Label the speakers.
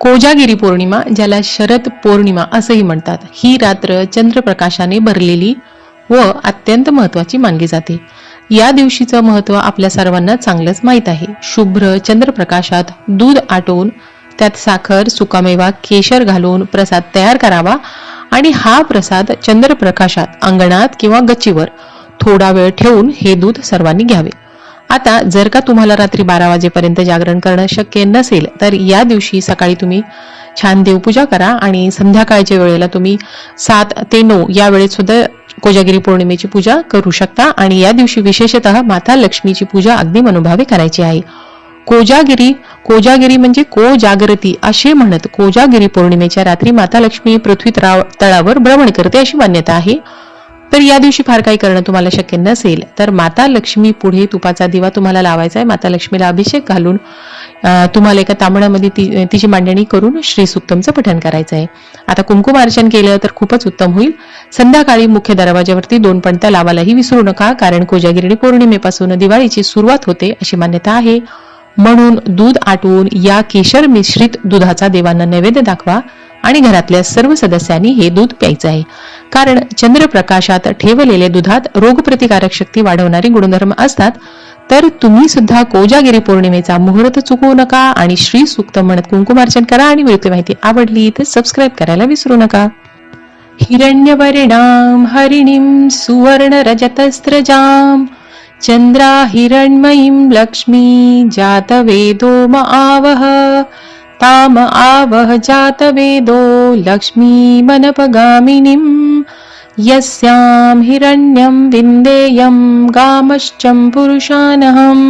Speaker 1: कोजागिरी पौर्णिमा ज्याला शरद पौर्णिमा असंही म्हणतात ही रात्र चंद्रप्रकाशाने भरलेली व अत्यंत महत्वाची मानली जाते. या दिवशीचं महत्त्व आपल्या सर्वांना चांगलंच माहीत आहे. शुभ्र चंद्रप्रकाशात दूध आटवून त्यात साखर सुकामेवा केशर घालून प्रसाद तयार करावा आणि हा प्रसाद चंद्रप्रकाशात अंगणात किंवा गच्चीवर थोडा वेळ ठेवून हे दूध सर्वांनी घ्यावे. आता जर का तुम्हाला रात्री बारा वाजेपर्यंत जागरण करणं शक्य नसेल तर या दिवशी सकाळी तुम्ही छान देवपूजा करा आणि संध्याकाळच्या वेळेला तुम्ही सात ते नऊ या वेळेत सुद्धा कोजागिरी पौर्णिमेची पूजा करू शकता आणि या दिवशी विशेषतः माता लक्ष्मीची पूजा अगदी मनोभावे करायची आहे. कोजागिरी कोजागिरी म्हणजे कोजागृती असे म्हणत कोजागिरी पौर्णिमेच्या रात्री माता लक्ष्मी पृथ्वी तळावर भ्रमण करते अशी मान्यता आहे. तर या दिवशी फार काही करणं तुम्हाला शक्य नसेल. तर माता लक्ष्मी पुढे तुपाचा दिवा तुम्हाला लावायचा आहे. माता लक्ष्मीला अभिषेक घालून तुम्हाला एका तांबण्यामध्ये ती तिची मांडणी करून श्री सुक्तमचं पठण करायचं आहे. आता कुंकुम अर्चन केलं तर खूपच उत्तम होईल. संध्याकाळी मुख्य दरवाजावरती दोन पणत्या लावायलाही विसरू नका कारण कोजागिरणी पौर्णिमेपासून दिवाळीची सुरुवात होते अशी मान्यता आहे. म्हणून दूध आटवून या केशर मिश्रित दुधाचा देवांना नैवेद्य दाखवा आणि घरातल्या सर्व सदस्यांनी हे दूध प्यायचं आहे. कारण चंद्रप्रकाशात ठेवलेले दुधात रोगप्रतिकारक शक्ती वाढवणारे गुणधर्म असतात तर तुम्ही सुद्धा कोजागिरी पौर्णिमेचा मुहूर्त चुकवू नका आणि श्री सूक्त म्हणत कुंकुमार्चन करा आणि व्हिडिओ माहिती आवडली तर सबस्क्राईब करायला विसरू नका. हिरण्यवरिणाम हरिणीं सुवर्णरजतस्रजां चंद्रा हिरण्मयीं लक्ष्मी जातवेदो म आवह ताम आवह जातवेदो लक्ष्मीमनपगामिनीं यस्यां हिरण्यं विन्देयं गामश्चं पुरुषानहम्